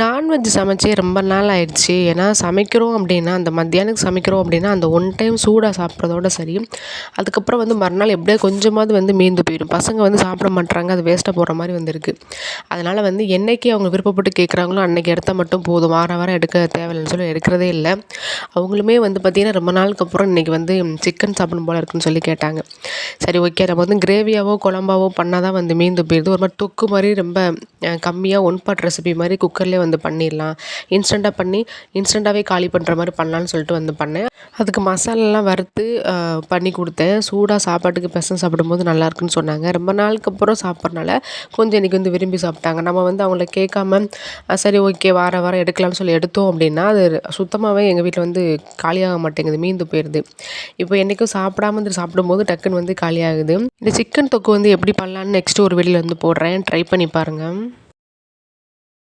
Non veg சமைச்சே ரொம்ப நாள் ஆயிடுச்சு. ஏன்னா சமைக்கிறோம் அப்படின்னா அந்த மத்தியானத்துக்கு சமைக்கிறோம் அப்படின்னா அந்த ஒன் டைம் சூடாக சாப்பிட்றதோட சரி. அதுக்கப்புறம் வந்து மறுநாள் எப்படியோ கொஞ்சமாவது வந்து மீந்து போயிடும். பசங்க வந்து சாப்பிட மாட்றாங்க. அது வேஸ்ட்டாக போகிற மாதிரி வந்துருக்கு. அதனால் வந்து என்றைக்கு அவங்க விருப்பப்பட்டு கேட்குறாங்களோ அன்றைக்கி எடுத்தால் மட்டும் போதும். வாரம் வாரம் எடுக்க தேவையில்லைன்னு சொல்லி எடுக்கிறதே இல்லை. அவங்களுமே வந்து பார்த்திங்கன்னா ரொம்ப நாளுக்கு அப்புறம் இன்றைக்கி வந்து சிக்கன் சாப்பிடணும் போல் இருக்குன்னு சொல்லி கேட்டாங்க. சரி ஓகே நம்ம வந்து கிரேவியாவோ குழம்பாவோ பண்ணால் தான் வந்து மீந்து போயிடுது ஒரு மாதிரி தொக்கு மாதிரி ரொம்ப கம்மியாக ஒன் பாட் ரெசிபி மாதிரி குக்கரில் குக்கர்லேயே வந்து பண்ணிடலாம். இன்ஸ்டண்ட்டாக பண்ணி இன்ஸ்டண்ட்டாகவே காலி பண்ணுற மாதிரி பண்ணலான்னு சொல்லிட்டு வந்து பண்ணேன். அதுக்கு மசாலாலாம் வறுத்து பண்ணி கொடுத்தேன். சூடாக சாப்பாட்டுக்கு பெசன் சாப்பிடும்போது நல்லாயிருக்குன்னு சொன்னாங்க. ரொம்ப நாளுக்கு அப்புறம் சாப்பிட்றனால கொஞ்சம் இன்றைக்கி வந்து விரும்பி சாப்பிட்டாங்க. நம்ம வந்து அவங்கள கேட்காம சரி ஓகே வார வாரம் எடுக்கலாம்னு சொல்லி எடுத்தோம் அப்படின்னா அது சுத்தமாகவே எங்கள் வீட்டில் வந்து காலியாக மாட்டேங்குது மீந்து போயிடுது இப்போ என்றைக்கும் சாப்பிடாம வந்து சாப்பிடும்போது டக்குன்னு வந்து காலியாகுது. இந்த சிக்கன் தொக்கு வந்து எப்படி பண்ணலான்னு நெக்ஸ்ட்டு ஒரு வெளியில் வந்து போடுறேன். ட்ரை பண்ணி பாருங்கள்